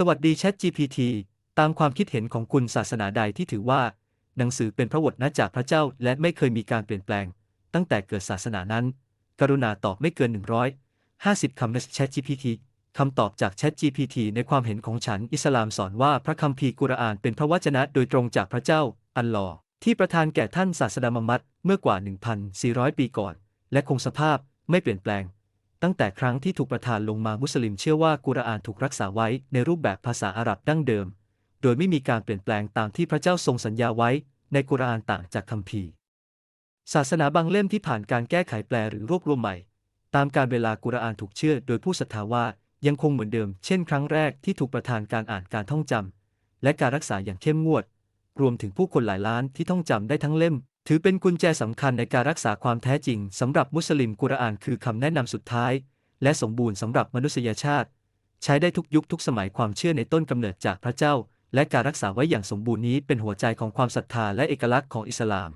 สวัสดี ChatGPT ตามความคิดเห็นของคุณศาสนาใดที่ถือว่า หนังสือเป็นพระวจนะจากพระเจ้าและไม่เคยมีการเปลี่ยนแปลง ตั้งแต่เกิดศาสนานั้น กรุณาตอบไม่เกิน 150 คำใน ChatGPT คำตอบจาก ChatGPT ในความเห็นของฉันอิสลามสอนว่าพระคัมภีร์กุรอานเป็นพระวจนะโดยตรงจากพระเจ้า อัลลอฮ์ที่ประทานแก่ท่านศาสดามัมมัดเมื่อกว่า 1,400 ปีก่อน และคงสภาพไม่เปลี่ยนแปลง ตั้งแต่ครั้งที่ถูกประทานลงมามุสลิมเชื่อว่ากุรอานถูกรักษาไว้ในรูปแบบภาษาอาหรับดั้งเดิม โดยไม่มีการเปลี่ยนแปลงตามที่พระเจ้าทรงสัญญาไว้ในกุรอานต่างจากคัมภีร์ ศาสนาบางเล่มที่ผ่านการแก้ไขแปลหรือรวบรวมใหม่ ตามการเวลากุรอานถูกเชื่อโดยผู้ศรัทธาว่ายังคงเหมือนเดิม เช่น ครั้งแรกที่ถูกประทานการอ่านการท่องจำและการรักษาอย่างเข้มงวด รวมถึงผู้คนหลายล้านที่ท่องจำได้ทั้งเล่ม ถือเป็นกุญแจสำคัญในการรักษาความแท้จริงสำหรับมุสลิมกุรอานคือคำแนะนำสุดท้าย และสมบูรณ์สำหรับมนุษยชาติ ใช้ได้ทุกยุคทุกสมัยความเชื่อในต้นกำเนิดจากพระเจ้า และการรักษาไว้อย่างสมบูรณ์นี้เป็นหัวใจของความศรัทธาและเอกลักษณ์ของอิสลาม